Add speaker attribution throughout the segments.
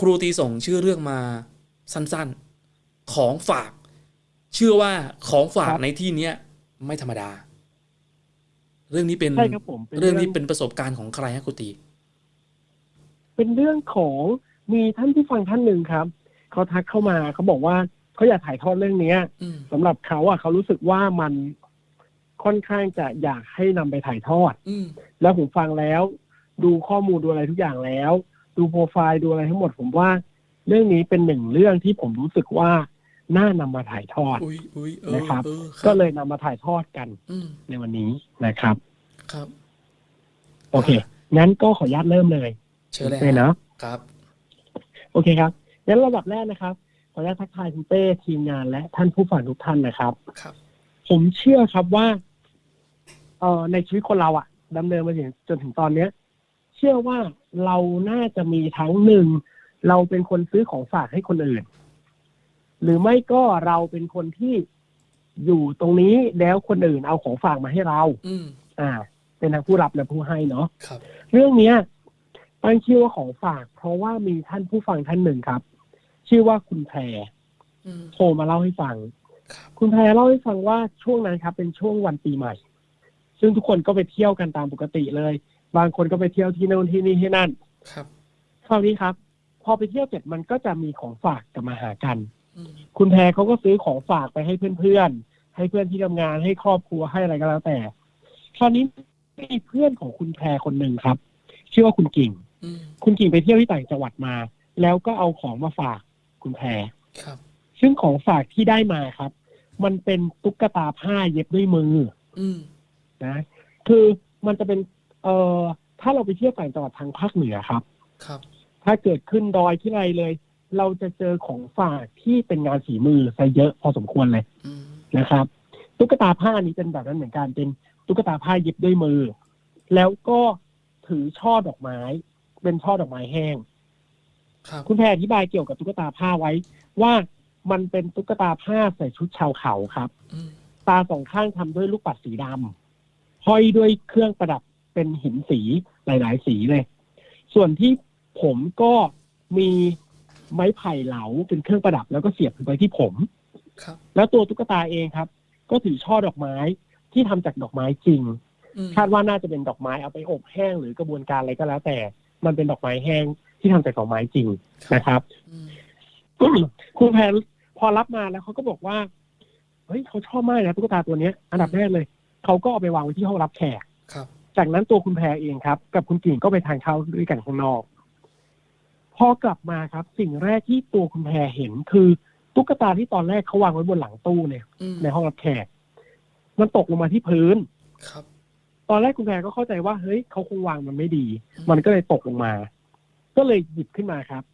Speaker 1: ครูตีส่งชื่อเรื่องมาสั้นๆ ของฝาก เชื่อว่าของฝาก
Speaker 2: ครับ
Speaker 1: ในที่เนี้ยไม่ธรรมดา เรื่องนี้เป็น
Speaker 2: ใช่ครับผมเป็น
Speaker 1: เรื่องนี้
Speaker 2: เรื่อง
Speaker 1: เป็นประสบการณ์ของใครฮะครูตี
Speaker 2: เป็นเรื่องของมีท่านผู้ฟังท่านหนึ่งครับเขาทักเข้ามาเขาบอกว่าเขาอยากถ่ายทอดเรื่องเนี้ย
Speaker 1: อืม
Speaker 2: สำหรับเขาอะเขารู้สึกว่ามันค่อนข้างจะอยากให้นำไปถ่ายทอด
Speaker 1: อืม
Speaker 2: แล้วผมฟังแล้ว ดูข้อมูลดูอะไรทุกอย่างแล้ว ดูโปรไฟล์ดูอะไรทั้งหมด ผมว่า เรื่องนี้เป็นหนึ่งเรื่องที่ผมรู้สึกว่าน่านำมาถ่ายทอด
Speaker 1: อุ้ยอุ้ยเออ
Speaker 2: นะครับ
Speaker 1: ออ
Speaker 2: ก็เลยนำมาถ่ายทอดกัน
Speaker 1: อืม
Speaker 2: ในวันนี้นะครับ
Speaker 1: ครับ
Speaker 2: โอเค งั้นก็ขออนุญาตเริ่มเลย
Speaker 1: เชิญเลย
Speaker 2: เลย
Speaker 1: ฮะ
Speaker 2: เนาะ
Speaker 1: ครับ
Speaker 2: โอเคครับงั้นระดับแรกนะครับ ขออนุญาตทักทายคุณเป้ทีมงานและท่านผู้ฟังทุกท่านนะครับ
Speaker 1: ครับ
Speaker 2: ผมเชื่อครับว่าเอ่อในชีวิตคนเราอะดำเนินมาถึงจนถึงตอนเนี้ย เชื่อว่า เราน่าจะมีทั้งหนึ่ง เราเป็นคนซื้อของฝากให้คนอื่น หรือไม่ก็เราเป็นคนที่อยู่ตรงนี้แล้วคนอื่นเอาของฝากมาให้เรา
Speaker 1: อืม
Speaker 2: อ่า เป็นทั้งผู้รับและผู้ให้เนาะ
Speaker 1: ครับ
Speaker 2: เรื่องเนี้ยตั้งชื่อว่าของฝาก เพราะว่ามีท่านผู้ฟังท่านหนึ่งครับ ชื่อว่าคุณแพร
Speaker 1: อืม
Speaker 2: โทรมาเล่าให้ฟัง
Speaker 1: ครับ
Speaker 2: คุณแพรเล่าให้ฟังว่าช่วงนั้นครับ เป็นช่วงวันปีใหม่ ซึ่งทุกคนก็ไปเที่ยวกันตามปกติเลย บางคนก็ไปเที่ยวที่โน่นที่นี่ที่นั่น
Speaker 1: ครับ
Speaker 2: คราวนี้ครับ พอไปเที่ยวเสร็จมันก็จะมีของฝากกลับมาหากัน
Speaker 1: อืม
Speaker 2: คุณแพรเขาก็ซื้อของฝากไปให้เพื่อนๆ ให้เพื่อนที่ทำงานให้ครอบครัวให้อะไรก็แล้วแต่ คราวนี้มีเพื่อนของคุณแพรคนหนึ่งครับ ชื่อว่าคุณกิ่ง
Speaker 1: อืม
Speaker 2: คุณกิ่งไปเที่ยวที่ต่างจังหวัดมา แล้วก็เอาของมาฝากคุณแพร
Speaker 1: ครับ
Speaker 2: ซึ่งของฝากที่ได้มาครับ มันเป็นตุ๊กตาผ้าเย็บด้วยมือ
Speaker 1: อืม
Speaker 2: นะ คือมันจะเป็น เอ่อถ้าเราไปเที่ยวต่างจังหวัดทางภาคเหนือครับ
Speaker 1: ครับ
Speaker 2: ถ้าเกิดขึ้นดอยที่ไรเลย เราจะเจอของฝากที่เป็นงานฝีมือซะเยอะพอสมควรเลย
Speaker 1: อืม
Speaker 2: นะครับ ตุ๊กตาผ้านี้เป็นแบบนั้นเหมือนกันเป็นตุ๊กตาผ้าเย็บด้วยมือ แล้วก็ถือช่อดอกไม้ เป็นช่อดอกไม้แห้ง
Speaker 1: ครับ
Speaker 2: คุณแพรอธิบายเกี่ยวกับตุ๊กตาผ้าไว้ ว่ามันเป็นตุ๊กตาผ้าใส่ชุดชาวเขาครับ
Speaker 1: อืม
Speaker 2: ตาสองข้างทำด้วยลูกปัดสีดำห้อยด้วยเครื่องประดับ เป็นหินสีหลาย ๆ สีเลย ส่วนที่ผมก็มีไม้ไผ่เหลาเป็นเครื่องประดับ แล้วก็เสียบไปที่ผม
Speaker 1: ครับ
Speaker 2: แล้วตัวตุ๊กตาเองครับ ก็ถือช่อดอกไม้ที่ทำจากดอกไม้จริง
Speaker 1: อืม
Speaker 2: คาดว่าน่าจะเป็นดอกไม้เอาไปอบแห้งหรือกระบวนการอะไรก็แล้ว แต่ มันเป็นดอกไม้แห้งที่ทำจากดอกไม้จริงนะครับ
Speaker 1: อืม
Speaker 2: คุณแพรพอรับมาแล้วเขาก็บอกว่า เฮ้ยเขาชอบมากนะตุ๊กตาตัวเนี้ย อันดับแรกเลย เขาก็เอาไปวางไว้ที่ห้องรับแขก
Speaker 1: ครับ
Speaker 2: จากนั้นตัวคุณแพรเองครับ กับคุณกิ่งก็ไปทานข้าวด้วยกันข้างนอก พอกลับมาครับ สิ่งแรกที่ตัวคุณแพรเห็นคือตุ๊กตาที่ตอนแรกเขาวางไว้บนหลังตู้เนี่ย
Speaker 1: อืม
Speaker 2: ในห้องรับแขก มันตกลงมาที่พื้น
Speaker 1: ครับ
Speaker 2: ตอนแรกคุณแพรก็เข้าใจว่าเฮ้ยเขาคงวางมันไม่ดี มันก็เลยตกลงมา ก็เลยหยิบขึ้นมาครับ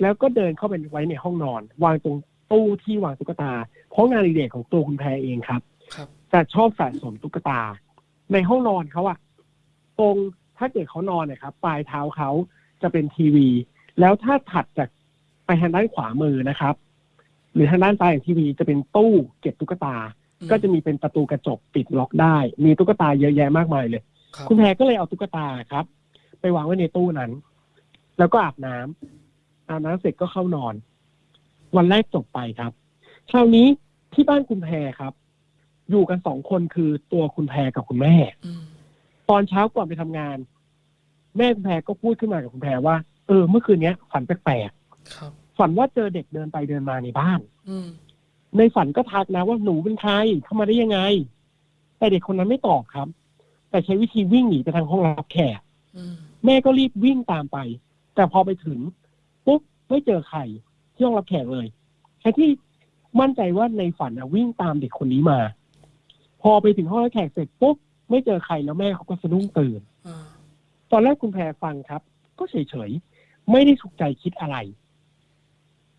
Speaker 2: แล้วก็เดินเข้าไปไว้ในห้องนอน วางตรงตู้ที่วางตุ๊กตา เพราะงานอดิเรกของตัวคุณแพรเองครับ
Speaker 1: ครับ
Speaker 2: จะชอบสะสมตุ๊กตา ในห้องนอนเขาอะตรงถ้าเกิดเขานอนเนี่ยครับปลายเท้าเขาจะเป็นทีวี แล้วถ้าถัดจากไปทางด้านขวามือนะครับ หรือทางด้านซ้ายของทีวีจะเป็นตู้เก็บตุ๊กตา
Speaker 1: อืม
Speaker 2: ก็จะมีเป็นประตูกระจกปิดล็อกได้ มีตุ๊กตาเยอะแยะมากมายเลย
Speaker 1: ครับ
Speaker 2: คุณแพรก็เลยเอาตุ๊กตาครับ ไปวางไว้ในตู้นั้น แล้วก็อาบน้ำอาบน้ำเสร็จก็เข้านอน วันแรกจบไปครับ คราวนี้ที่บ้านคุณแพรครับ อยู่กันสองคนคือตัวคุณแพรกับคุณแม่
Speaker 1: อืม
Speaker 2: ตอนเช้าก่อนไปทำงาน แม่คุณแพรก็พูดขึ้นมากับคุณแพรว่า เออ เมื่อคืนเนี้ยฝันแปลก
Speaker 1: ครับ
Speaker 2: ๆฝันว่าเจอเด็กเดินไปเดินมาในบ้าน
Speaker 1: อืม
Speaker 2: ในฝันก็ทักนะว่าหนูเป็นใครเข้ามาได้ยังไง แต่เด็กคนนั้นไม่ตอบครับ แต่ใช้วิธีวิ่งหนีไปทางห้องรับแขก
Speaker 1: อืม
Speaker 2: แม่ก็รีบวิ่งตามไป แต่พอไปถึงปุ๊บไม่เจอใครที่ห้องรับแขกเลยแค่ที่มั่นใจว่าในฝันอะวิ่งตามเด็กคนนี้มาพ อไปถึงห้องรับแขกเสร็จปุ๊บไม่เจอใครแล้วแม่เขาก็สะดุ้งตื่น
Speaker 1: อ่า
Speaker 2: ตอนแรกคุณแพรฟังครับ ก็เฉยๆ ไม่ได้สุกใจคิดอะไร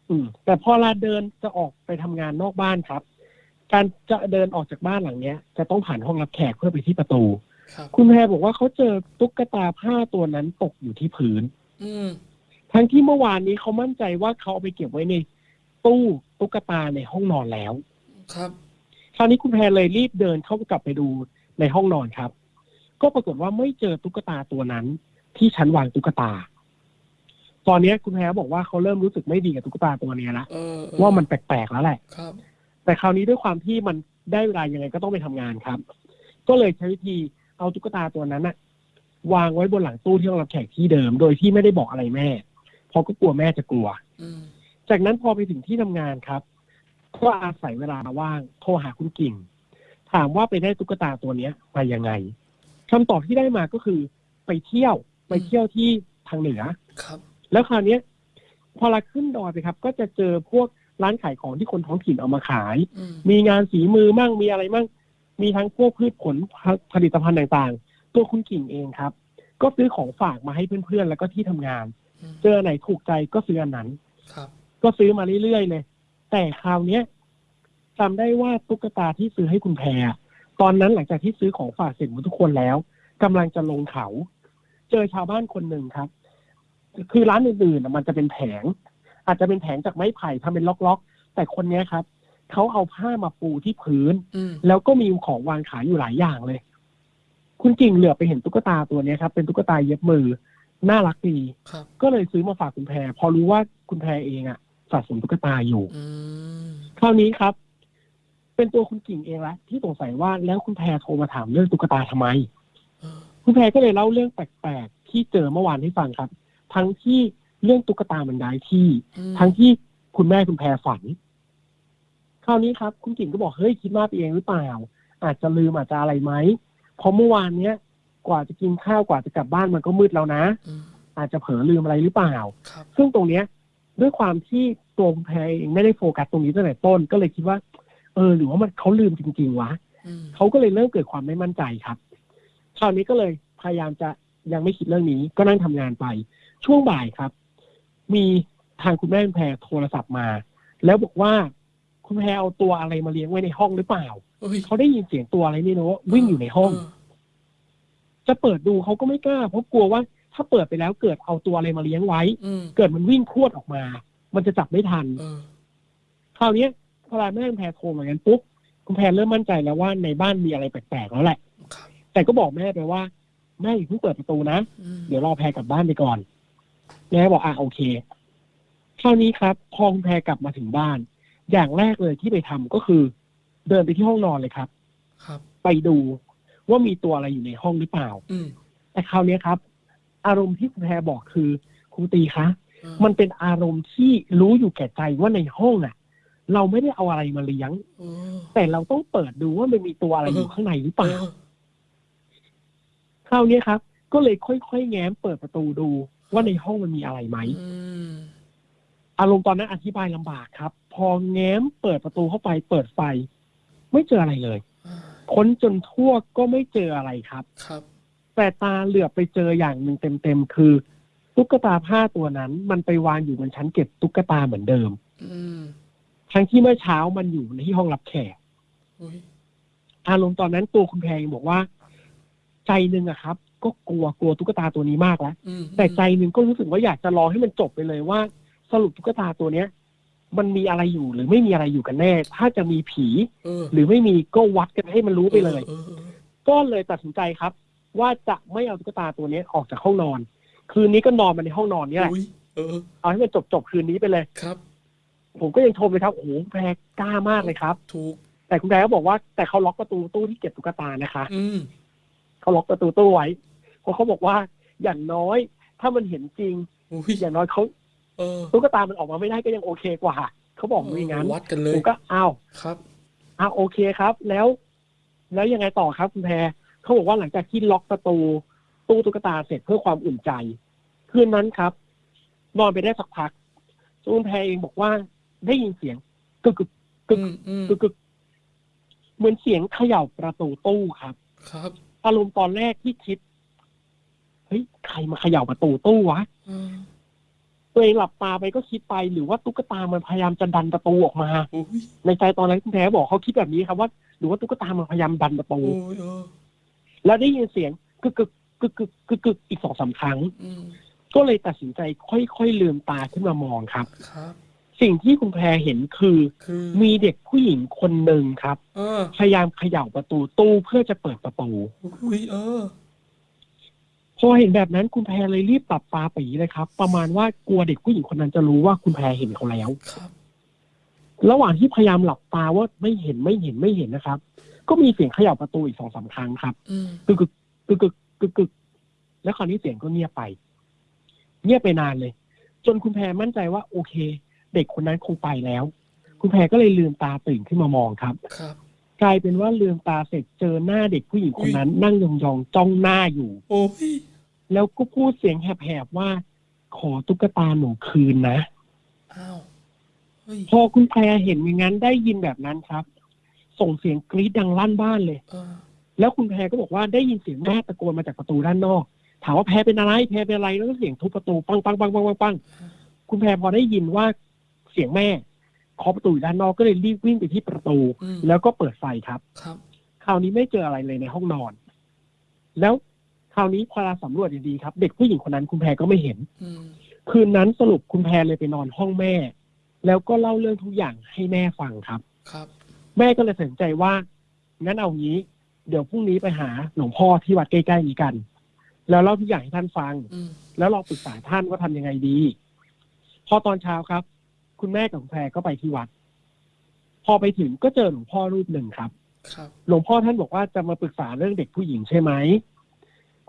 Speaker 2: อืม แต่พอลาเดินจะออกไปทำงานนอกบ้านครับ การจะเดินออกจากบ้านหลังเนี้ย จะต้องผ่านห้องรับแขกเพื่อไปที่ประตู
Speaker 1: ครับ
Speaker 2: คุณแพรบอกว่าเขาเจอตุ๊กตาผ้าตัวนั้นตกอยู่ที่พื้น
Speaker 1: อืม
Speaker 2: ทั้งที่เมื่อวานนี้เขามั่นใจว่าเขาเอาไปเก็บไว้ในตู้ตุ๊กตาในห้องนอนแล้ว
Speaker 1: ครับ
Speaker 2: คราวนี้คุณแพรเลยรีบเดินเข้ากลับไปดูในห้องนอนครับ ก็ปรากฏว่าไม่เจอตุ๊กตาตัวนั้น ที่ชั้นวางตุ๊กตา ตอนเนี้ยคุณแพรบอกว่าเขาเริ่มรู้สึกไม่ดีกับตุ๊กตาตัวเนี้ยละ
Speaker 1: เออเออ
Speaker 2: ว่ามันแปลกๆแล้วแหละ
Speaker 1: ครับ
Speaker 2: แต่คราวนี้ด้วยความที่มันได้เวลายังไงก็ต้องไปทำงานครับ ก็เลยใช้วิธีเอาตุ๊กตาตัวนั้นอะวางไว้บนหลังตู้ที่ห้องรับแขกที่เดิม โดยที่ไม่ได้บอกอะไรแม่ เพราะก็กลัวแม่จะกลัว
Speaker 1: อืม
Speaker 2: จากนั้นพอไปถึงที่ทำงานครับ ก็อาศัยเวลาว่างโทรหาคุณกิ่ง ถามว่าไปได้ตุ๊กตาตัวเนี้ยมายังไงคำตอบที่ได้มาก็คือไปเที่ยวไปเที่ยวที่ทางเหนือ
Speaker 1: ครับ
Speaker 2: แล้วคราวเนี้ย พอเราขึ้นดอยไปครับ ก็จะเจอพวกร้านขายของที่คนท้องถิ่นเอามาขาย
Speaker 1: อืม
Speaker 2: มีงานสีมือมั่งมีอะไรมั่ง มีทั้งพวกพืชผลผลิตภัณฑ์ต่างๆ ตัวคุณกิ่งเองครับ ก็ซื้อของฝากมาให้เพื่อนๆ แล้วก็ที่ทำงาน
Speaker 1: อืม
Speaker 2: เจออันไหนถูกใจก็ซื้ออันนั้น
Speaker 1: ครับ
Speaker 2: ก็ซื้อมาเรื่อยๆเลย แต่คราวเนี้ยจำได้ว่าตุ๊กตาที่ซื้อให้คุณแพรอะตอนนั้นหลังจากที่ซื้อของฝากเสร็จหมดทุกคนแล้วกำลังจะลงเขา เจอชาวบ้านคนหนึ่งครับ คือร้านอื่นๆน่ะมันจะเป็นแผง อาจจะเป็นแผงจากไม้ไผ่ทำเป็นล็อกๆ แต่คนเนี้ยครับเขาเอาผ้ามาปูที่พื้น
Speaker 1: อืม
Speaker 2: แล้วก็มีของวางขายอยู่หลายอย่างเลย คุณกิ่งเหลือบไปเห็นตุ๊กตาตัวเนี้ยครับ เป็นตุ๊กตาเย็บมือ น่ารักดี
Speaker 1: ครับ
Speaker 2: ก็เลยซื้อมาฝากคุณแพรพอรู้ว่าคุณแพรเองอะ สะสมตุ๊กตาอยู่
Speaker 1: อืม
Speaker 2: คราวนี้ครับ เป็นตัวคุณกิ่งเองละที่สงสัยว่าแล้วคุณแพรโทรมาถามเรื่องตุ๊กตาทำไม
Speaker 1: เออ
Speaker 2: คุณแพรก็เลยเล่าเรื่องแปลกๆที่เจอเมื่อวานให้ฟังครับ ทั้งที่เรื่องตุ๊กตามันย้ายที่
Speaker 1: อืม
Speaker 2: ทั้งที่คุณแม่คุณแพรฝันคราวนี้ครับ คุณกิ่งก็บอกเฮ้ยคิดมากไปเองหรือเปล่า อาจจะลืมอาจจะอะไรไหมเพราะเมื่อวานเนี้ยกว่าจะกินข้าวกว่าจะกลับบ้านมันก็มืดแล้วนะ
Speaker 1: อืม
Speaker 2: อาจจะเผลอลืมอะไรหรือเปล่า
Speaker 1: ครับ
Speaker 2: ซึ่งตรงเนี้ย ด้วยความที่ตัวคุณแพรเองไม่ได้โฟกัสตรงนี้ตั้งแต่ต้น ก็เลยคิดว่า เออ หรือว่ามันเขาลืมจริง ๆ วะ
Speaker 1: อืม
Speaker 2: เขาก็เลยเริ่มเกิดความไม่มั่นใจครับคราวนี้ก็เลยพยายามจะยังไม่คิดเรื่องนี้ ก็นั่งทำงานไป ช่วงบ่ายครับ มีทางคุณแม่คุณแพรโทรศัพท์มา แล้วบอกว่าคุณแพรเอาตัวอะไรมาเลี้ยงไว้ในห้องหรือเปล่า
Speaker 1: เฮ้ย
Speaker 2: เขาได้ยินเสียงตัวอะไรไม่รู้วิ่งอยู่ในห้อง
Speaker 1: เจะ
Speaker 2: เปิดดูเขาก็ไม่กล้าเพราะกลัวว่า ถ้าเปิดไปแล้วเกิดเอาตัวอะไรมาเลี้ยงไว้
Speaker 1: อืม
Speaker 2: เกิดมันวิ่งพรวดออกมา มันจะจับไม่ทัน
Speaker 1: เออ
Speaker 2: คราวเนี้ยพอแม่คุณแพรโทรมาอย่างนั้นปุ๊บคุณแพรเริ่มมั่นใจแล้วว่าในบ้านมีอะไรแปลกๆแล้วแหละ
Speaker 1: ครับ
Speaker 2: แต่ก็บอกแม่ไปว่าแม่อย่าเพิ่งเปิดประตูนะ
Speaker 1: อืม
Speaker 2: เดี๋ยวรอแพรกลับบ้านไปก่อนแม่บอกอะโอเคคราวนี้ครับ พอคุณแพรกลับมาถึงบ้าน อย่างแรกเลยที่ไปทำก็คือ เดินไปที่ห้องนอนเลยครับ
Speaker 1: ครับ
Speaker 2: ไปดูว่ามีตัวอะไรอยู่ในห้องหรือเปล่า
Speaker 1: อืม
Speaker 2: แต่คราวนี้ครับ อารมณ์ที่คุณแพรบอกคือคุณตีคะ
Speaker 1: เออ
Speaker 2: มันเป็นอารมณ์ที่รู้อยู่แก่ใจว่าในห้องอะ เราไม่ได้เอาอะไรมาเลี้ยง
Speaker 1: เออ
Speaker 2: แต่เราต้องเปิดดูว่ามันมีตัวอะไรอยู่ข้างในหรือเปล่า
Speaker 1: เออ
Speaker 2: คราวนี้ครับ ก็เลยค่อยๆแง้มเปิดประตูดูว่าในห้องมันมีอะไรไหม
Speaker 1: อืม
Speaker 2: อารมณ์ตอนนั้นอธิบายลำบากครับ พอแง้มเปิดประตูเข้าไป เปิดไฟ ไม่เจออะไรเลย
Speaker 1: อ่า
Speaker 2: ค้นจนทั่วก็ไม่เจออะไรครับ
Speaker 1: ครับ
Speaker 2: แต่ตาเหลือบไปเจออย่างหนึ่งเต็มๆคือ ตุ๊กตาผ้าตัวนั้น มันไปวางอยู่บนชั้นเก็บตุ๊กตาเหมือนเดิม
Speaker 1: อืม
Speaker 2: ทั้งที่เมื่อเช้ามันอยู่ในที่ห้องรับแขก
Speaker 1: อุ้ย
Speaker 2: อารมณ์ตอนนั้นตัวคุณแพงบอกว่า ใจหนึ่งอะครับ ก็กลัวกลัวตุ๊กตาตัวนี้มากแล้ว
Speaker 1: อืม
Speaker 2: แต่ใจหนึ่งก็รู้สึกว่าอยากจะรอให้มันจบไปเลยว่า สรุปตุ๊กตาตัวเนี้ย มันมีอะไรอยู่หรือไม่มีอะไรอยู่กันแน่ ถ้าจะมีผี
Speaker 1: เออ
Speaker 2: หรือไม่มีก็วัดกันให้มันรู้ไปเลย
Speaker 1: ออออ
Speaker 2: ก็เลยตัดสินใจครับ ว่าจะไม่เอาตุ๊กตาตัวเนี้ยออกจากห้องนอน คืนนี้ก็นอนมาในห้องนอนนี่แหละ
Speaker 1: อุ้ยเออ
Speaker 2: เอาให้มันจบจบๆคืนนี้ไปเลย
Speaker 1: ครับ
Speaker 2: ผมก็ยังชมเลยครับโอ้โหแพรกล้ามากเลยครับ
Speaker 1: ถูก
Speaker 2: แต่คุณแพรก็บอกว่าแต่เขาล็อกประตูตู้ที่เก็บตุ๊กตานะคะ
Speaker 1: อืม
Speaker 2: เขาล็อกประตูตู้ไว้เพราะเขาบอกว่าอย่างน้อย ถ้ามันเห็นจริง
Speaker 1: อุ้ย
Speaker 2: อย่างน้อยเขา
Speaker 1: เออ
Speaker 2: ตุ๊กตามันออกมาไม่ได้ก็ยังโอเคกว่าเขาบอกอย่างนั้น
Speaker 1: วัดกันเล
Speaker 2: ผ
Speaker 1: ย
Speaker 2: มก็อ้าว
Speaker 1: ครับ
Speaker 2: อ้าวโอเคครับ แล้ว แล้วยังไงต่อครับคุณแพร เขาบอกว่าหลังจากที่ล็อกประตูตู้ตุ๊กตาเสร็จเพื่อความอุ่นใจ คืนนั้นครับ นอนไปได้สักพักคุณแพรเองบอกว่าได้ยินเสียงกึกกึกกึก
Speaker 1: อืมอืม
Speaker 2: กึกกึกเหมือนเสียงเขย่าประตูตู้ครับ
Speaker 1: ครับ
Speaker 2: อารมณ์ตอนแรกที่คิดเฮ้ยใครมาเขย่าประตูตู้วะ
Speaker 1: เออ
Speaker 2: ตัวเองหลับตาไปก็คิดไปหรือว่าตุ๊กตามันพยายามจะดันประตูออกมา
Speaker 1: อุ้ย
Speaker 2: ในใจตอนนั้นคุณแพรบอกเขาคิดแบบนี้ครับว่า หรือว่าตุ๊กตามันพยายามดันประตู
Speaker 1: โอ้ยเออ
Speaker 2: แล้วได้ยินเสียงกึกกึกกึกกึกกึกกึกอีกสองสามครั้ง
Speaker 1: อืม
Speaker 2: ก็เลยตัดสินใจค่อยๆลืมตาขึ้นมามองครับ
Speaker 1: ครับ
Speaker 2: สิ่งที่คุณแพรเห็นคือ
Speaker 1: คือ
Speaker 2: มีเด็กผู้หญิงคนหนึ่งครับ
Speaker 1: เออ
Speaker 2: พยายามเขย่าประตูตู้เพื่อจะเปิดประตู
Speaker 1: อุ้ยเออ
Speaker 2: พอเห็นแบบนั้นคุณแพรเลยรีบปรับตาปีเลยครับ ประมาณว่ากลัวเด็กผู้หญิงคนนั้นจะรู้ว่าคุณแพรเห็นเขาแล้ว
Speaker 1: ครับ
Speaker 2: ระหว่างที่พยายามหลับตาว่าไม่เห็นไม่เห็นไม่เห็นนะครับ ก็มีเสียงเขย่าประตูอีกสองสามครั้งครับ
Speaker 1: อืม
Speaker 2: กึกกึกกึกกึกกึกกึกแล้วคราวนี้เสียงก็เงียบไป เงียบไปนานเลย จนคุณแพรมั่นใจว่า โอเค เด็กคนนั้นคงไปแล้ว คุณแพรก็เลยลืมตาตื่นขึ้นมามองครับ
Speaker 1: ครับ
Speaker 2: กลายเป็นว่าลืมตาเสร็จเจอหน้าเด็กผู้หญิงคนนั้น นั่งยองๆจ้องหน้าอยู่
Speaker 1: โอ้ย
Speaker 2: แล้วก็พูดเสียงแหบๆว่า ขอตุ๊กตาหนูคืนนะ
Speaker 1: อ้าวเฮ้ย
Speaker 2: พอคุณแพรเห็นอย่างนั้นได้ยินแบบนั้นครับ ส่งเสียงกรี๊ดดังลั่นบ้านเลย
Speaker 1: เออ
Speaker 2: แล้วคุณแพรก็บอกว่าได้ยินเสียงแม่ตะโกนมาจากประตูด้านนอก ถามว่าแพรเป็นอะไร แพรเป็นอะไรแล้วก็เสียงทุบประตูปังปังปังปังปังปังคุณแพรพอได้ยินว่าเสียงแม่เคาะประตูอยู่ด้านนอกก็เลยรีบวิ่งไปที่ประตู
Speaker 1: อืม
Speaker 2: แล้วก็เปิดไฟครับ
Speaker 1: ครับ
Speaker 2: คราวนี้ไม่เจออะไรเลยในห้องนอน แล้วคราวนี้พอเราสำรวจดีๆครับ เด็กผู้หญิงคนนั้นคุณแพรก็ไม่เห็น
Speaker 1: อืม
Speaker 2: คืนนั้นสรุปคุณแพรเลยไปนอนห้องแม่ แล้วก็เล่าเรื่องทุกอย่างให้แม่ฟังครับ
Speaker 1: ครับ
Speaker 2: แม่ก็เลยตัดสินใจว่างั้นเอางี้ เดี๋ยวพรุ่งนี้ไปหาหลวงพ่อที่วัดใกล้ๆนี้กัน แล้วเล่าทุกอย่างให้ท่านฟัง
Speaker 1: อืม
Speaker 2: แล้วลองปรึกษาท่านว่าทำยังไงดี พอตอนเช้าครับ คุณแม่กับคุณแพรก็ไปที่วัด พอไปถึงก็เจอหลวงพ่อรูปหนึ่งครับ
Speaker 1: ครับ
Speaker 2: หลวงพ่อท่านบอกว่าจะมาปรึกษาเรื่องเด็กผู้หญิงใช่ไหม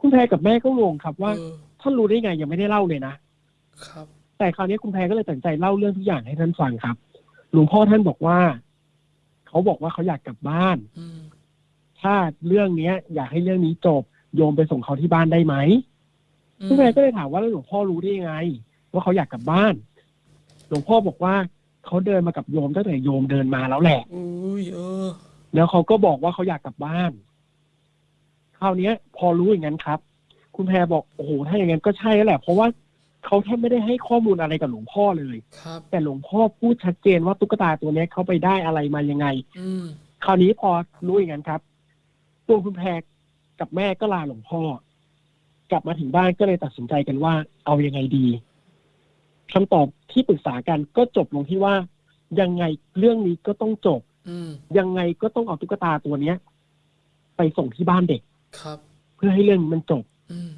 Speaker 2: คุณแพรกับแม่ก็งงครับว่า
Speaker 1: เออ
Speaker 2: ท่านรู้ได้ไงยังไม่ได้เล่าเลยนะ
Speaker 1: ครับ
Speaker 2: แต่คราวนี้คุณแพรก็เลยตัดสินใจเล่าเรื่องทุกอย่างให้ท่านฟังครับ หลวงพ่อท่านบอกว่า เขาบอกว่าเขาอยากกลับบ้าน
Speaker 1: อืม
Speaker 2: ถ้าเรื่องเนี้ย อยากให้เรื่องนี้จบโยมไปส่งเขาที่บ้านได้ไหม
Speaker 1: อืม
Speaker 2: คุณแพรก็เลยถามว่าแล้วหลวงพ่อรู้ได้ยังไง ว่าเขาอยากกลับบ้าน หลวงพ่อบอกว่าเขาเดินมากับโยมตั้งแต่โยมเดินมาแล้วแหละ
Speaker 1: อุ้ยเออ
Speaker 2: แล้วเขาก็บอกว่าเขาอยากกลับบ้านคราวเนี้ย พอรู้อย่างนั้นครับ คุณแพรบอกโอ้โหถ้าอย่างนั้นก็ใช่แล้วแหละ เพราะว่า เขาแทบไม่ได้ให้ข้อมูลอะไรกับหลวงพ่อเลย
Speaker 1: ครับ
Speaker 2: แต่หลวงพ่อพูดชัดเจนว่าตุ๊กตาตัวเนี้ยเขาไปได้อะไรมายังไง
Speaker 1: อืม
Speaker 2: คราวนี้พอรู้อย่างนั้นครับ ตัวคุณแพรกับแม่ก็ลาหลวงพ่อ กลับมาถึงบ้านก็เลยตัดสินใจกันว่า เอายังไงดีคำตอบที่ปรึกษากันก็จบลงที่ว่า ยังไงเรื่องนี้ก็ต้องจบ
Speaker 1: อืม
Speaker 2: ยังไงก็ต้องเอาตุ๊กตาตัวเนี้ย ไปส่งที่บ้านเด็ก
Speaker 1: ครับ
Speaker 2: เพื่อให้เรื่องนี้มันจบ
Speaker 1: อืม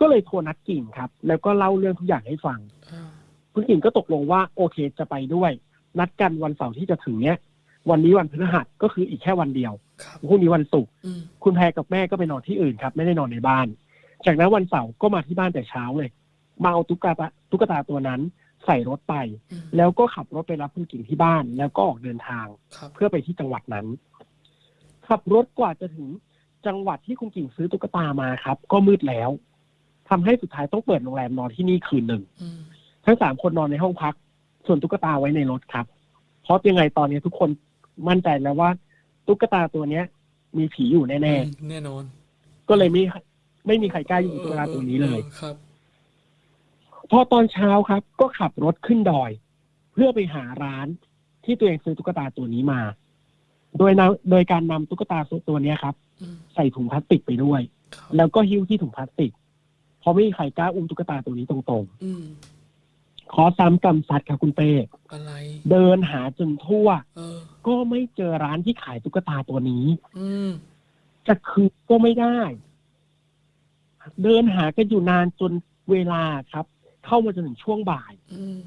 Speaker 2: ก็เลยโทรนัดกิ่งครับ แล้วก็เล่าเรื่องทุกอย่างให้ฟัง
Speaker 1: อ่า
Speaker 2: คุณกิ่งก็ตกลงว่าโอเคจะไปด้วย นัดกันวันเสาร์ที่จะถึงเนี้ย วันนี้วันพฤหัสก็คืออีกแค่วันเดียว
Speaker 1: ครับ
Speaker 2: พรุ่งนี้วันศุกร์
Speaker 1: อืม
Speaker 2: คุณแพรกับแม่ก็ไปนอนที่อื่นครับ ไม่ได้นอนในบ้าน จากนั้นวันเสาร์ก็มาที่บ้านแต่เช้าเลยมาเอาตุ๊กตาตุ๊กตาตัวนั้นใส่รถไป
Speaker 1: อืม
Speaker 2: แล้วก็ขับรถไปรับคุณกิ่งที่บ้าน แล้วก็ออกเดินทาง
Speaker 1: ครับ
Speaker 2: เพื่อไปที่จังหวัดนั้น ขับรถกว่าจะถึงจังหวัดที่คุณกิ่งซื้อตุ๊กตามาครับ ก็มืดแล้ว ทำให้สุดท้ายต้องเปิดโรงแรมนอนที่นี่คืนหนึ่ง
Speaker 1: อืม
Speaker 2: ทั้งสามคนนอนในห้องพัก ส่วนตุ๊กตาไว้ในรถครับ เพราะยังไงตอนนี้ทุกคนมั่นใจแล้วว่า ตุ๊กตาตัวเนี้ย มีผีอยู่แน่
Speaker 1: แน่นอน
Speaker 2: ๆก็เลยไม่ไม่มีใครกล้าอยู่กับตุ๊กตาตัวนี้เลย
Speaker 1: ออครับ
Speaker 2: พอตอนเช้าครับ ก็ขับรถขึ้นดอย เพื่อไปหาร้านที่ตัวเองซื้อตุ๊กตาตัวนี้มา โดยนำโดยการนำตุ๊กตาตัวเนี้ยครับ
Speaker 1: อืม
Speaker 2: ใส่ถุงพลาสติกไปด้วย
Speaker 1: ครับ
Speaker 2: แล้วก็หิ้วที่ถุงพลาสติก เพราะไม่มีใครกล้าอุ้มตุ๊กตาตัวนี้ตรง
Speaker 1: อืม
Speaker 2: ๆ ขอซ้ำกำซัดครับคุณเป้
Speaker 1: อะไร
Speaker 2: เดินหาจนทั่ว
Speaker 1: เออ
Speaker 2: ก็ไม่เจอร้านที่ขายตุ๊กตาตัวนี้
Speaker 1: อืม
Speaker 2: จะคืนก็ไม่ได้ เดินหากันอยู่นานจนเวลาครับ เข้ามาจนถึงช่วงบ่าย
Speaker 1: อืม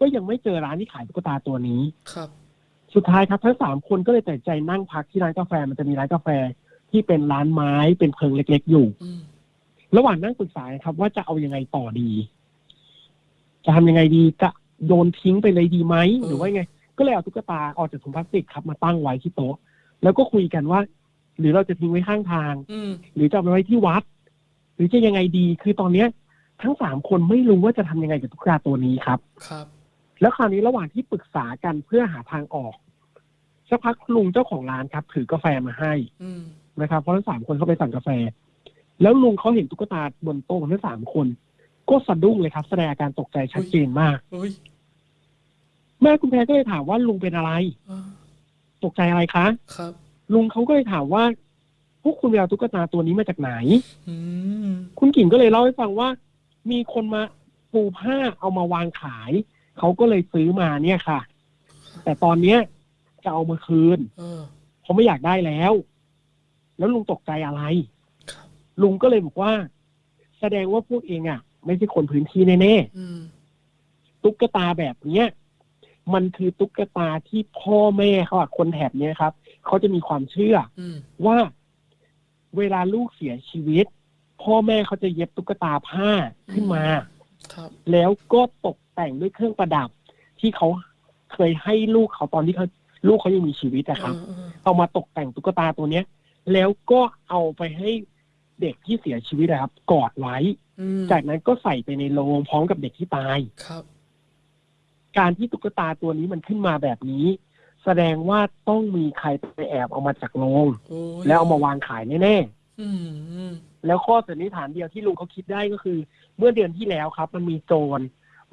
Speaker 2: ก็ยังไม่เจอร้านที่ขายตุ๊กตาตัวนี้
Speaker 1: ครับ
Speaker 2: สุดท้ายครับทั้งสามคนก็เลยตัดสินใจนั่งพักที่ร้านกาแฟมันจะมีร้านกาแฟที่เป็นร้านไม้เป็นเพิงเล็ก ๆ อยู่
Speaker 1: อืม
Speaker 2: ระหว่างนั่งปรึกษาครับ ว่าจะเอายังไงต่อดี จะทำยังไงดีจะโยนทิ้งไปเลยดีไหมหรือว่าไง ก็เลยเอาตุ๊กตาออกจากถุงพลาสติกครับมาตั้งไว้ที่โต๊ะแล้วก็คุยกันว่า หรือเราจะทิ้งไว้ข้างทาง
Speaker 1: อืม
Speaker 2: หรือจะเอาไปไว้ที่วัด หรือจะยังไงดีคือตอนเนี้ย ทั้งสามคนไม่รู้ว่าจะทำยังไงกับตุ๊กตาตัวนี้ครับ
Speaker 1: ครับ
Speaker 2: แล้วคราวนี้ระหว่างที่ปรึกษากันเพื่อหาทางออกสักพักลุงเจ้าของร้านครับ ถือกาแฟมาให้
Speaker 1: อืม
Speaker 2: นะครับเพราะทั้งสามคนเขาไปสั่งกาแฟ แล้วลุงเขาเห็นตุ๊กตาบนโต๊ะของทั้งสามคน ก็สะดุ้งเลยครับ แสดงอาการตกใจชัดเจนมาก
Speaker 1: เฮ้ย
Speaker 2: แม่คุณแพรก็เลยถามว่าลุงเป็นอะไร
Speaker 1: อ่า
Speaker 2: ตกใจอะไรคะ
Speaker 1: ครับ
Speaker 2: ลุงเขาก็เลยถามว่า พวกคุณไปเอาตุ๊กตาตัวนี้มาจากไหน
Speaker 1: อืม
Speaker 2: คุณกิ่งก็เลยเล่าให้ฟังว่า มีคนมาปูผ้าเอามาวางขาย เขาก็เลยซื้อมาเนี่ยค่ะ แต่ตอนเนี้ยจะเอามาคืน
Speaker 1: เออ
Speaker 2: เขาไม่อยากได้แล้ว แล้วลุงตกใจอะไร
Speaker 1: ครับ
Speaker 2: ลุงก็เลยบอกว่า แสดงว่าพวกเองอะ ไม่ใช่คนพื้นที่แน่
Speaker 1: อืม
Speaker 2: ๆตุ๊กตาแบบเนี้ย มันคือตุ๊กตาที่พ่อแม่เขาอะคนแถบเนี้ยครับเขาจะมีความเชื่อ
Speaker 1: อืม
Speaker 2: ว่าเวลาลูกเสียชีวิต พ่อแม่เขาจะเย็บตุ๊กตาผ้าขึ้นมา
Speaker 1: ครับ
Speaker 2: แล้วก็ตกแต่งด้วยเครื่องประดับ ที่เขาเคยให้ลูกเขาตอนที่เขาลูกเขายังมีชีวิตนะครับ
Speaker 1: เออเออ
Speaker 2: เอามาตกแต่งตุ๊กตาตัวเนี้ย แล้วก็เอาไปให้ เด็กที่เสียชีวิตนะครับ กอดไว้
Speaker 1: อืม
Speaker 2: จากนั้นก็ใส่ไปในโลงพร้อมกับเด็กที่ตาย
Speaker 1: ครับ
Speaker 2: การที่ตุ๊กตาตัวนี้มันขึ้นมาแบบนี้ แสดงว่าต้องมีใครไปแอบเอามาจากโรง
Speaker 1: โอ้ย
Speaker 2: แล้วเอามาวางขายแน่
Speaker 1: อืมอืม
Speaker 2: ๆแล้วข้อสันนิษฐานเดียวที่ลุงเขาคิดได้ก็คือ เมื่อเดือนที่แล้วครับ มันมีโจร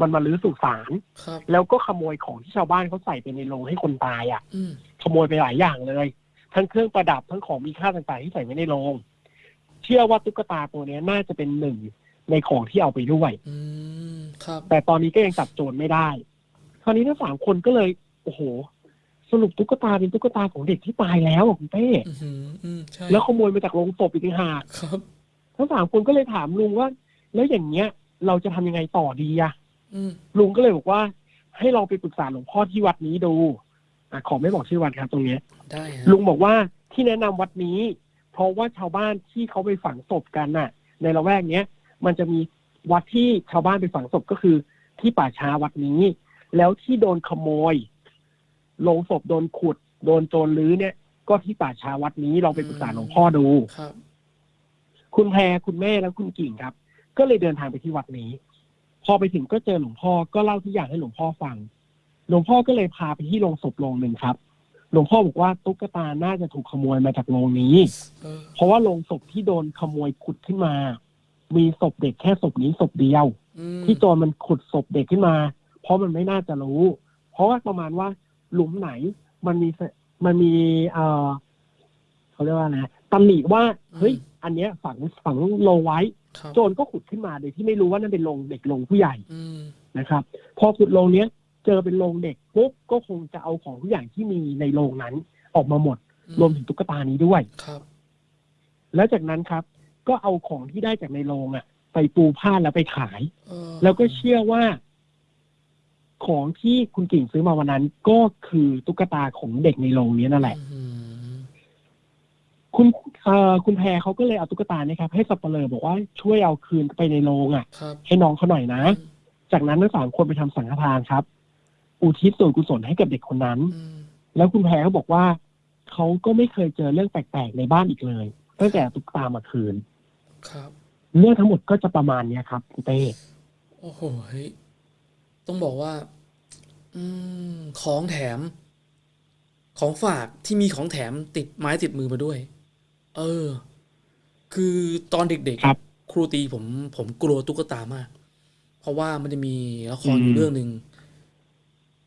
Speaker 2: มันมาลื้อสุสาน
Speaker 1: ครับ
Speaker 2: แล้วก็ขโมยของที่ชาวบ้านเขาใส่ไปในโรงให้คนตายอะ
Speaker 1: อืม
Speaker 2: ขโมยไปหลายอย่างเลย ทั้งเครื่องประดับทั้งของมีค่าต่างๆที่ใส่ไว้ในโรงเชื่อว่าตุ๊กตาตัวเนี้ยน่าจะเป็นหนึ่งในของที่เอาไปด้วย
Speaker 1: อืมครับ
Speaker 2: แต่ตอนนี้ก็ยังจับโจรไม่ได้ คราวนี้ทั้งสามคนก็เลย โอ้โห สรุปตุ๊กตาเป็นตุ๊กตาของเด็กที่ตายแล้วอะคุณเป้
Speaker 1: อืมอืมใช่
Speaker 2: แล้วขโมยมาจากโรงศพอีกต่างหาก
Speaker 1: ครับ
Speaker 2: ทั้งสามคนก็เลยถามลุงว่า แล้วอย่างเงี้ย เราจะทำยังไงต่อดีอะ
Speaker 1: อืม
Speaker 2: ลุงก็เลยบอกว่า ให้ลองไปปรึกษาหลวงพ่อที่วัดนี้ดูอะขอไม่บอกชื่อวัดครับตรงเนี้ย
Speaker 1: ได้ฮะ
Speaker 2: ลุงบอกว่าที่แนะนำวัดนี้เพ ราะว่าชาวบ้านที่เขาไปฝังศพกันน่ะ ในละแวกเนี้ย มันจะมีวัดที่ชาวบ้านไปฝังศพก็คือ ที่ป่าช้าวัดนี้ แล้วที่โดนขโมยโลงศพโดนขุด โดนโจรลื้อเนี่ย ก็ที่ป่าช้าวัดนี้ลองไปปรึกษาหลวงพ่อดู
Speaker 1: ครับ
Speaker 2: คุณแพรคุณแม่และคุณกิ่งครับ ก็เลยเดินทางไปที่วัดนี้ พอไปถึงก็เจอหลวงพ่อก็เล่าทุกอย่างให้หลวงพ่อฟัง หลวงพ่อก็เลยพาไปที่โรงศพโรงหนึ่งครับ หลวงพ่อบอกว่าตุ๊กตาน่าจะถูกขโมยมาจากโรงนี้
Speaker 1: เออ
Speaker 2: เพราะว่าโรงศพที่โดนขโมยขุดขึ้นมา มีศพเด็กแค่ศพนี้ศพเดียว
Speaker 1: อืม
Speaker 2: ที่โจรมันขุดศพเด็กขึ้นมา เพราะมันไม่น่าจะรู้ เพราะว่าประมาณว่าหลุมไหนมันมีเสมันมีเอ่อเขาเรียกว่าอะไรนะตำหนิว่าเฮ้ยอันเนี้ยฝังฝังโลงไว้
Speaker 1: ครับ
Speaker 2: โจรก็ขุดขึ้นมาโดยที่ไม่รู้ว่านั่นเป็นโรงเด็กโรงผู้ใหญ่
Speaker 1: อืม
Speaker 2: นะครับ พอขุดโรงเนี้ย เจอเป็นโรงเด็กปุ๊บก็คงจะเอาของทุกอย่างที่มีในโรงนั้นออกมาหมด
Speaker 1: อื
Speaker 2: รวมถึงตุ๊กตานี้ด้วย
Speaker 1: ครับ
Speaker 2: แล้วจากนั้นครับ ก็เอาของที่ได้จากในโรงอะไปปูผ้าแล้วไปขาย
Speaker 1: เออ
Speaker 2: แล้วก็เชื่อว่า ของที่คุณกิ่งซื้อมาวันนั้น ก็คือตุ๊กตาของเด็กในโรงนี้นั่นแหละ
Speaker 1: อืม
Speaker 2: คุณเอ่อคุณแพรเขาก็เลยเอาตุ๊กตาเนี่ยครับให้สับเปลือบอกว่าช่วยเอาคืนไปในโรงอะ
Speaker 1: ครับ
Speaker 2: ให้น้องเขาหน่อยนะ จากนั้นทั้งสามคนไปทำสังฆทานครับ อุทิศส่วนกุศลให้กับเด็กคนนั้น
Speaker 1: อืม
Speaker 2: แล้วคุณแพรเขาบอกว่าเขาก็ไม่เคยเจอเรื่องแปลกๆในบ้านอีกเลยตั้งแต่เอาตุ๊กตามาคืน
Speaker 1: ครับ
Speaker 2: เรื่องทั้งหมดก็จะประมาณเนี้ยครับคุณเต้
Speaker 1: โอ้โหเฮ้ยต้องบอกว่า อืมของแถม ของฝากที่มีของแถมติดไม้ติดมือมาด้วย เออ คือตอนเด็กๆ
Speaker 2: ครับ
Speaker 1: ครูตีผมผมกลัวตุ๊กตามาก เพราะว่ามันจะมีละครอยู่
Speaker 2: อืม
Speaker 1: เรื่องหนึ่ง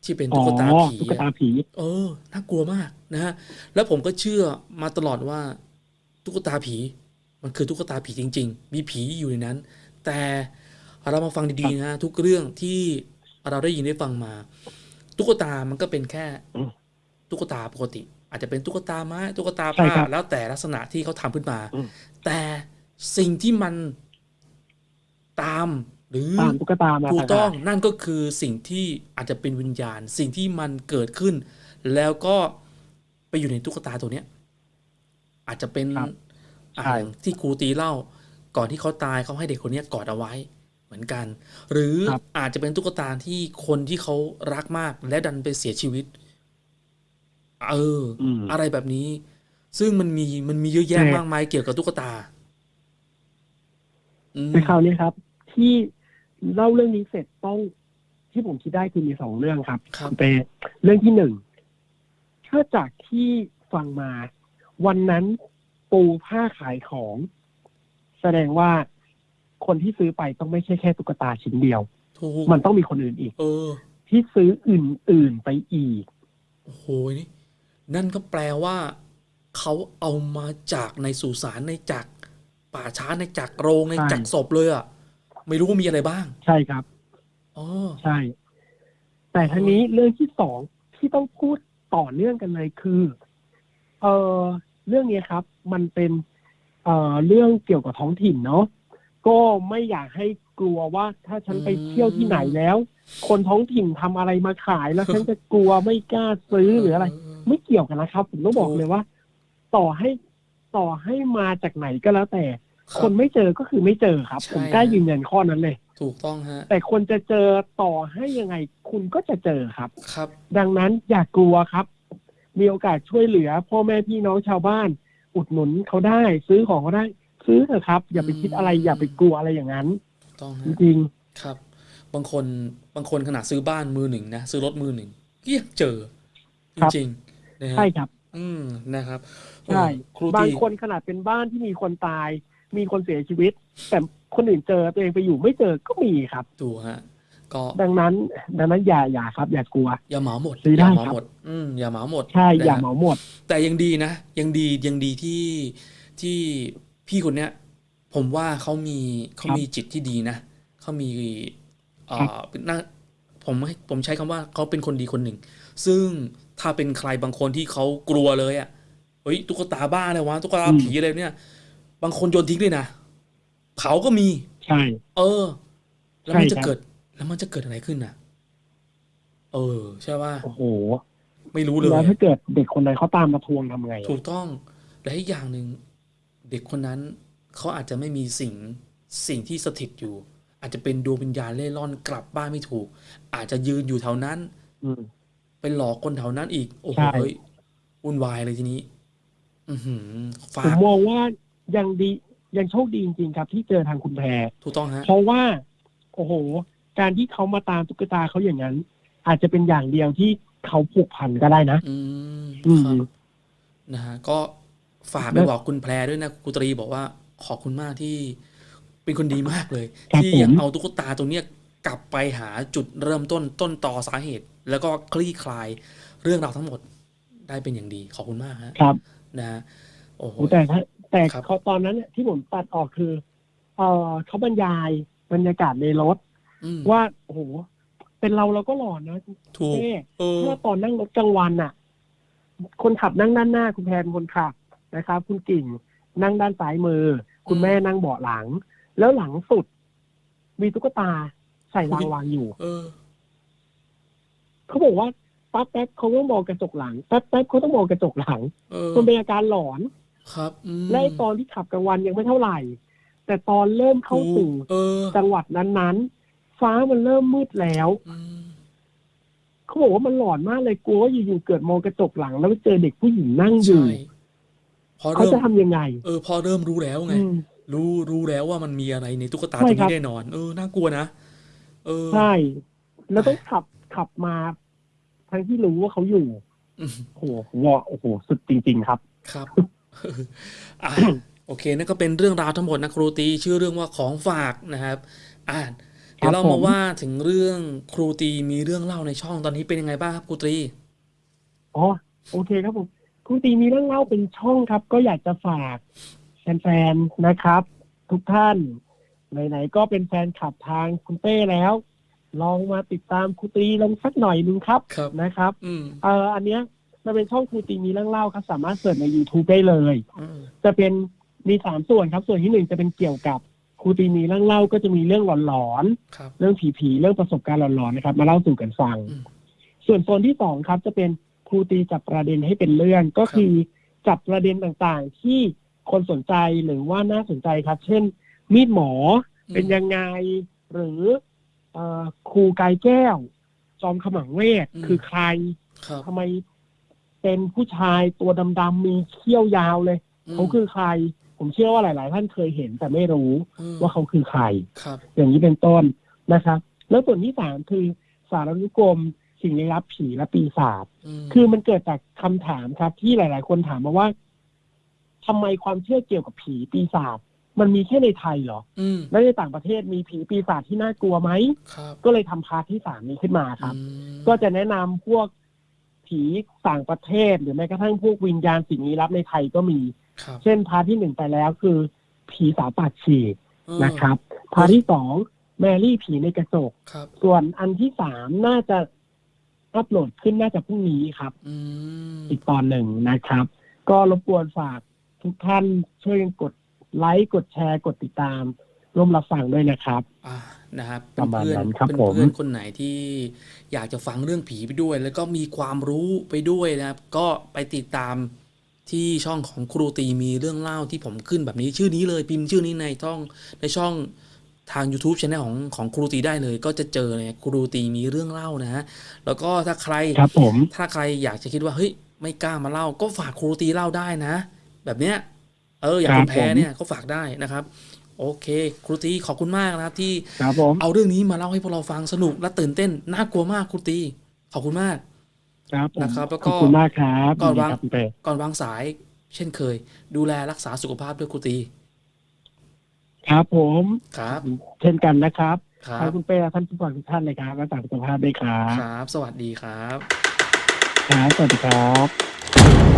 Speaker 1: ที่เป็น
Speaker 2: อ๋อ
Speaker 1: ตุ๊กตาผี
Speaker 2: ตุ๊กตา
Speaker 1: อะ
Speaker 2: ผี
Speaker 1: เออน่ากลัวมากนะฮะแล้วผมก็เชื่อมาตลอดว่าตุ๊กตาผี มันคือตุ๊กตาผีจริง ๆ มีผีอยู่ในนั้น แต่เรามาฟังดีๆนะทุกเรื่องที่เราได้ยินได้ฟังมา ตุ๊กตามันก็เป็นแค่
Speaker 2: อืม
Speaker 1: ตุ๊กตาปกติ อาจจะเป็นตุ๊กตาไม้ตุ๊กตา
Speaker 2: ใช่
Speaker 1: ผ้า
Speaker 2: ครับ
Speaker 1: แล้วแต่ลักษณะที่เขาทำขึ้นมา
Speaker 2: อืม
Speaker 1: แต่สิ่งที่มันตาม หรือ
Speaker 2: ตามตุ๊กตามา
Speaker 1: ถูกต้อง
Speaker 2: ต่างหาก
Speaker 1: นั่นก็คือสิ่งที่อาจจะเป็นวิญญาณ สิ่งที่มันเกิดขึ้น แล้วก็ไปอยู่ในตุ๊กตาตัวเนี้ย อาจจะเป็น
Speaker 2: ครับ
Speaker 1: อ่า
Speaker 2: ใช่
Speaker 1: อย่างที่ครูตีเล่า ก่อนที่เขาตายเขาให้เด็กคนเนี้ยกอดเอาไว้เหมือนกัน หรือ
Speaker 2: ครับ
Speaker 1: อาจจะเป็นตุ๊กตาที่คนที่เขารักมากและดันไปเสียชีวิต เออ
Speaker 2: อืม
Speaker 1: อะไรแบบนี้ ซึ่งมันมีมันมีเยอะแยะ
Speaker 2: ใช่
Speaker 1: มากมายเกี่ยวกับตุ๊กตาอืม
Speaker 2: ในคราวนี้ครับ ที่ เล่าเรื่องนี้เสร็จต้องที่ผมคิดได้คือมีสองเรื่องครับ
Speaker 1: ครับ
Speaker 2: ณเปเรื่องที่หนึ่งถ้าจากที่ฟังมา วันนั้นปูผ้าขายของ แสดงว่าคนที่ซื้อไปต้องไม่ใช่แค่ตุ๊กตาชิ้นเดียว
Speaker 1: ถูก
Speaker 2: มันต้องมีคนอื่นอีก
Speaker 1: เออ
Speaker 2: ที่ซื้ออื่น ๆไปอีก
Speaker 1: โอ้โหนี่นั่นก็แปลว่า เขาเอามาจากในสุสานในจากป่าช้าในจากโรงใน
Speaker 2: ใช่
Speaker 1: จากศพเลยอะ่ะ ไม่รู้ว่ามีอะไรบ้าง
Speaker 2: ใช่ครับ
Speaker 1: อ๋อ
Speaker 2: ใช่ แต่ทั้งนี้เรื่องที่สองที่ต้องพูดต่อเนื่องกันเลยคือ เออเรื่องนี้ครับ มันเป็น เอ่อเรื่องเกี่ยวกับท้องถิ่นเนาะก็ไม่อยากให้กลัวว่าถ้าฉันไปเที่ยวที่ไหนแล้ว คนท้องถิ่นทำอะไรมาขายแล้วฉันจะกลัวไม่กล้าซื้อหรืออะไร ไม่เกี่ยวกันนะครับ ผมต้องบอกเลยว่า ต่อให้ต่อให้มาจากไหนก็แล้วแต่
Speaker 1: รับ
Speaker 2: คนไม่เจอก็คือไม่เจอครับ
Speaker 1: ใช่
Speaker 2: ผมกล้ายืนยันข้อนั้นเลย
Speaker 1: ถูกต้องฮะ
Speaker 2: แต่คนจะเจอต่อให้ยังไง คุณก็จะเจอครับ
Speaker 1: ครับ
Speaker 2: ดังนั้นอย่ากลัวครับ มีโอกาสช่วยเหลือ พ่อแม่พี่น้องชาวบ้าน อุดหนุนเขาได้ ซื้อของเขาได้ ซื้อเถอะครับ อย่าไปคิดอะไร อย่าไปกลัวอะไรอย่างนั้น
Speaker 1: ถูกต้อง
Speaker 2: จ
Speaker 1: ฮะ
Speaker 2: ริง
Speaker 1: ครับ บางคนบางคนขนาดซื้อบ้านมือหนึ่งนะซื้อรถมือหนึ่งก็ยังเจอจ
Speaker 2: ครับ
Speaker 1: ริงๆนะ
Speaker 2: ๆ
Speaker 1: ฮะ
Speaker 2: ใช่ครับ
Speaker 1: อืมนะครับ
Speaker 2: ใช่
Speaker 1: โอ้ครู
Speaker 2: บาง
Speaker 1: ตี
Speaker 2: คนขนาดเป็นบ้านที่มีคนตาย มีคนเสียชีวิต แต่คนอื่นเจอตัวเองไปอยู่ไม่เจอก็มีครับ
Speaker 1: ถูกฮะก็
Speaker 2: ดังนั้นดังนั้นอย่าอย่าครับ อย่ากลัว
Speaker 1: อย่าเหมาหมด
Speaker 2: ซื้อได้
Speaker 1: อย่าเหมา
Speaker 2: ครับ
Speaker 1: หมด อืมอย่าเหมาหมด
Speaker 2: ใช่
Speaker 1: นะ
Speaker 2: อย่า
Speaker 1: ฮะ
Speaker 2: เหมาหมด
Speaker 1: แต่ยังดีนะยังดียังดีที่ที่พี่คนเนี้ย ผมว่าเขามีเขามีจิตที่ดีนะเขามีเอ่อเป็นน่าผมให้ผมใช้คำว่าเขาเป็นคนดีคนหนึ่ง ซึ่งถ้าเป็นใครบางคนที่เขากลัวเลยอะ่ะเฮ้ยตุ๊กตาบ้าเลยวะตุ๊กตา
Speaker 2: อืม
Speaker 1: ผีอะไรเนี่ย บางคนโยนทิ้งเลยนะเผาก็มี
Speaker 2: ใช่
Speaker 1: เออ แล้วมัน
Speaker 2: ใช่
Speaker 1: จะ
Speaker 2: ครับ
Speaker 1: เกิด แล้วมันจะเกิดอะไรขึ้นน่ะ เออ ใช่ว่า
Speaker 2: โอ้โห
Speaker 1: ไม่รู้เลย
Speaker 2: แล้วถ้าเกิดเด็กคนนั้นเขาตามมาทวงทำไงอะ
Speaker 1: ถูกต้อง และอีกอย่างหนึ่งเด็กคนนั้นเขาอาจจะไม่มีสิ่งสิ่งที่สถิตอยู่ อาจจะเป็นดวงวิญญาณเล่ร่อนกลับบ้านไม่ถูก อาจจะยืนอยู่แถวนั้น
Speaker 2: อืม
Speaker 1: ไปหลอกคนแถวนั้นอีก โอ้โห
Speaker 2: ใช่
Speaker 1: เฮ้ยวุ่นวายเลยทีนี้ อือหือ
Speaker 2: ผ
Speaker 1: ฝามก
Speaker 2: มองว่า ยังดียังโชคดีจริงๆครับ ที่เจอทางคุณแพร
Speaker 1: ถูกต้องฮะ
Speaker 2: เพราะว่า โอ้โห การที่เขามาตามตุ๊กตาเขาอย่างนั้น อาจจะเป็นอย่างเดียวที่เขาผูกพันก็ได้นะ
Speaker 1: อืม
Speaker 2: อืม
Speaker 1: ครับนะฮะก็ฝากไป
Speaker 2: แล้ว
Speaker 1: บอกคุณแพรด้วยนะครูตรีบอกว่าขอบคุณมากที่เป็นคนดีมากเลย
Speaker 2: ครับ
Speaker 1: ที่
Speaker 2: ผม
Speaker 1: ยังเอาตุ๊กตาตรงเนี้ยกลับไปหาจุดเริ่มต้นต้นต่อสาเหตุ แล้วก็คลี่คลายเรื่องราวทั้งหมดได้เป็นอย่างดี ขอบคุณมากฮะ
Speaker 2: ครับ
Speaker 1: นะฮะโอ้โห
Speaker 2: โอ้แต่ถ้า แต่
Speaker 1: ครับ
Speaker 2: เขาตอนนั้นเนี่ยที่ผมตัดออกคือเออเขาบรรยายบรรยากาศในรถ
Speaker 1: อืม
Speaker 2: ว่าโอ้โหเป็นเราเราก็หลอนนะ
Speaker 1: ถูก
Speaker 2: เอ๊ะ
Speaker 1: เออ
Speaker 2: ถ้าตอนนั่งรถกลางวันน่ะ คนขับนั่งด้านหน้าคุณแพรเป็นคนขับนะครับ คุณกิ่งนั่งด้านซ้ายมือ คุณแม่นั่งเบาะหลัง แล้วหลังสุด มีตุ๊กตาใส่รางวางอยู่
Speaker 1: เออ
Speaker 2: เขาบอกว่าแป๊บแป๊บเขาต้องมองกระจกหลังแป๊บแป๊บเขาต้องมองกระจกหลัง
Speaker 1: เออ
Speaker 2: มันเป็นอาการหลอน
Speaker 1: ครับอืม
Speaker 2: และไอ้ตอนที่ขับกลางวันยังไม่เท่าไหร่ แต่ตอนเริ่มเข้าสู่
Speaker 1: เออ
Speaker 2: จังหวัดนั้นๆ ฟ้ามันเริ่มมืดแล้ว
Speaker 1: อืม
Speaker 2: เขาบอกว่ามันหลอนมากเลยกลัวว่าอยู่ๆเกิดมองกระจกหลัง แล้วไปเจอเด็กผู้หญิงนั่งอยู่
Speaker 1: ใช่พอ
Speaker 2: เขา
Speaker 1: เริ่ม
Speaker 2: จะทำยังไง
Speaker 1: เออพอเริ่มรู้แล้วไง
Speaker 2: อืม
Speaker 1: รู้รู้แล้วว่ามันมีอะไรในตุ๊กตา
Speaker 2: ใช่
Speaker 1: ตัว
Speaker 2: ครั
Speaker 1: นี้
Speaker 2: บ
Speaker 1: แน่นอน เออน่ากลัวนะเออ
Speaker 2: ใช่ แล้วต้องขับขับมาทั้งที่รู้ว่าเขาอยู่
Speaker 1: อืม
Speaker 2: โอ้โหวอโอ้โหสุดจริง ๆ ครับ
Speaker 1: ครับ อ่าโอเคนั่นก็เป็นเรื่องราวทั้งหมดนะครูตี ชื่อเรื่องว่าของฝากนะครับ อ่าเดี๋ยวเรา
Speaker 2: ครับผม
Speaker 1: มาว่าถึงเรื่องครูตีมีเรื่องเล่าในช่องตอนนี้เป็นยังไงบ้างครับครูตี
Speaker 2: อ๋อโอเคครับผมคุณตีมีเรื่องเล่าเป็นช่องครับ ก็อยากจะฝากแฟนๆนะครับ ทุกท่านไหนๆก็เป็นแฟนขับทางคุณเต้แล้ว ลองมาติดตามครูตีลงสักหน่อยนึงครับ
Speaker 1: ครับ
Speaker 2: นะครับ
Speaker 1: อืม
Speaker 2: เอ่ออันเนี้ย มันเป็นช่องครูตีมีเรื่องเล่าครับ สามารถเสิร์ชใน YouTube ได้เลย
Speaker 1: อืม
Speaker 2: จะเป็นมีสามส่วนครับ ส่วนที่หนึ่งจะเป็นเกี่ยวกับครูตีมีเรื่องเล่าก็จะมีเรื่องหลอน
Speaker 1: ครับ
Speaker 2: ๆ เรื่องผีๆ เรื่องประสบการณ์หลอนๆนะครับ มาเล่าสู่กันฟัง
Speaker 1: อืม
Speaker 2: ส่วนโซนที่สองครับ จะเป็นครูตีจับประเด็นให้เป็นเรื่องก็คือจับประเด็นต่างๆ ที่คนสนใจหรือว่าน่าสนใจครับ เช่น มีดหมอเป็นยังไง หรือเอ่อครูกายแก้ว จอมขมังเวท
Speaker 1: อืม
Speaker 2: คือใคร
Speaker 1: ครับ
Speaker 2: ทำไม เป็นผู้ชายตัวดำๆมีเขี้ยวยาวเลย
Speaker 1: ม
Speaker 2: เขาคือใคร ผมเชื่อว่าหลาย ๆ ท่านเคยเห็นแต่ไม่รู้
Speaker 1: ม
Speaker 2: ว่าเขาคือใคร
Speaker 1: ครับ
Speaker 2: อย่างนี้เป็นต้นนะครับ แล้วส่วนที่สามคือสารนุกรมสิ่งลี้ลับผีและปีศาจ
Speaker 1: ม
Speaker 2: คือมันเกิดจากคำถามครับ ที่หลาย ๆ คนถามมาว่าทำไมความเชื่อเกี่ยวกับผีปีศาจมันมีแค่ในไทยเหรอ
Speaker 1: อืม
Speaker 2: แล้วในต่างประเทศมีผีปีศาจที่น่ากลัวไหม
Speaker 1: ครับ
Speaker 2: ก็เลยทำพาร์ทที่สามนี้ขึ้นมาครับ
Speaker 1: อืม
Speaker 2: ก็จะแนะนำพวก ผีต่างประเทศ หรือแม้กระทั่งพวกวิญญาณสิ่งลี้ลับในไทยก็มี
Speaker 1: ครับ
Speaker 2: เช่นพาร์ทที่หนึ่งไปแล้วคือผีสาวปากฉีก
Speaker 1: เออ
Speaker 2: นะครับ พาร์ทที่สองแมรี่ผีในกระจก
Speaker 1: ครับ
Speaker 2: ส่วนอันที่สามน่าจะอัปโหลดขึ้นน่าจะพรุ่งนี้ครับ
Speaker 1: อืม
Speaker 2: อีกตอนหนึ่งนะครับ ก็รบกวนฝากทุกท่านช่วยกันกดไลค์กดแชร์กดติดตาม ร่วมรับฟังด้วยนะครับ
Speaker 1: อ่านะครับ
Speaker 2: ประมาณ
Speaker 1: เพื่อน
Speaker 2: นั้นครับ
Speaker 1: เป็น
Speaker 2: ผม
Speaker 1: เพื่อนคนไหนที่อยากจะฟังเรื่องผีไปด้วย แล้วก็มีความรู้ไปด้วยนะครับ ก็ไปติดตามที่ช่องของครูตีมีเรื่องเล่าที่ผมขึ้นแบบนี้ชื่อนี้เลยพิมพ์ชื่อนี้ในช่องในช่องทาง YouTube channel ของของครูตีได้เลย ก็จะเจอเลยครูตีมีเรื่องเล่านะฮะแล้วก็ถ้าใคร
Speaker 2: ครับผม
Speaker 1: ถ้าใครอยากจะคิดว่าเฮ้ยไม่กล้ามาเล่า ก็ฝากครูตีเล่าได้นะ แบบเนี้ยเออ อย่างคุณแพ้เนี่ยก็ฝากได้นะครับ โอเค ครูตีขอบคุณมากนะครับที่
Speaker 2: ครับผม
Speaker 1: เอาเรื่องนี้มาเล่าให้พวกเราฟังสนุกและตื่นเต้นน่ากลัวมากครูตีขอบคุณมาก
Speaker 2: ครับผม
Speaker 1: นะครับแล้วก็
Speaker 2: ขอบคุณมากครับ
Speaker 1: ก่อนวาง
Speaker 2: ยิดีครับคุณเป้
Speaker 1: ก่อนวางสาย เช่นเคย ดูแลรักษาสุขภาพด้วยครูตี
Speaker 2: ครับผม
Speaker 1: ครับ
Speaker 2: เช่นกันนะครับ
Speaker 1: ครั
Speaker 2: ขอ
Speaker 1: บบ
Speaker 2: คุณเป้และท่านผู้ฟังทุกท่านเลยครับรักษาสุขภาพด้วยครับ
Speaker 1: ครับ สวัสดีครับ
Speaker 2: ครับสวัสดีครับ